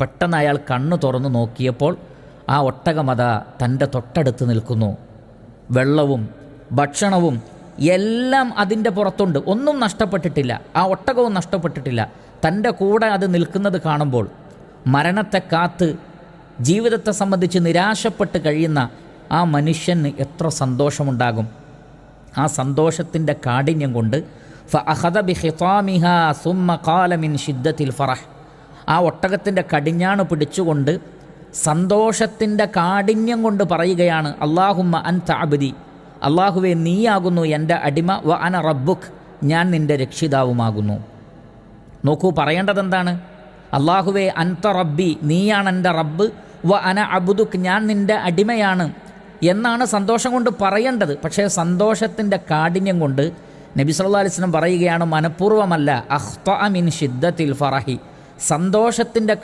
പെട്ടെന്ന് അയാൾ കണ്ണു തുറന്നു നോക്കിയപ്പോൾ ആ ഒട്ടകമത തന്റെ തൊട്ടടുത്ത് നിൽക്കുന്നു. വെള്ളവും ഭക്ഷണവും എല്ലാം അതിന്റെ പുറത്തുണ്ട്. ഒന്നും നഷ്ടപ്പെട്ടിട്ടില്ല. ആ ഒട്ടകവും നഷ്ടപ്പെട്ടിട്ടില്ല. തന്റെ കൂടെ അത് നിൽക്കുന്നത് കാണുമ്പോൾ മരണത്തെ കാത്ത് ജീവിതത്തെ സംബന്ധിച്ച് നിരാശപ്പെട്ട് കഴിയുന്ന ആ മനുഷ്യന് എത്ര സന്തോഷമുണ്ടാകും. ആ സന്തോഷത്തിന്റെ കാഠിന്യം കൊണ്ട് ഫഅഖദ ഹിഫാമിഹ സുമ്മ കാലമിൻ ഷിദ്ദത്തിൽ ഫറഹ്. ആ ഒട്ടകത്തിന്റെ കടിഞ്ഞാണ് പിടിച്ചുകൊണ്ട് സന്തോഷത്തിന്റെ കാഠിന്യം കൊണ്ട് പറയുകയാണ് അള്ളാഹുമ്മ അൻ താബിദി അള്ളാഹുവെ നീയാകുന്നു എന്റെ അടിമ. വ അന റബ്ബുഖ് ഞാൻ നിന്റെ രക്ഷിതാവുമാകുന്നു. നോക്കൂ പറയേണ്ടത് എന്താണ് അള്ളാഹുവെ അൻത റബ്ബി. നീയാണ് എന്റെ റബ്ബ്. വ അന അബുദുഖ് ഞാൻ നിന്റെ അടിമയാണ്. എന്നാണ് സന്തോഷം കൊണ്ട് പറയേണ്ടത്. പക്ഷേ സന്തോഷത്തിന്റെ കാഠിന്യം കൊണ്ട് നബി സല്ലാ അലിസ്ലം പറയുകയാണ് മനഃപൂർവമല്ല. അഹ്ത അമിൻ ഷിദ്ദത്തിൽ ഫറഹി. സന്തോഷത്തിന്റെ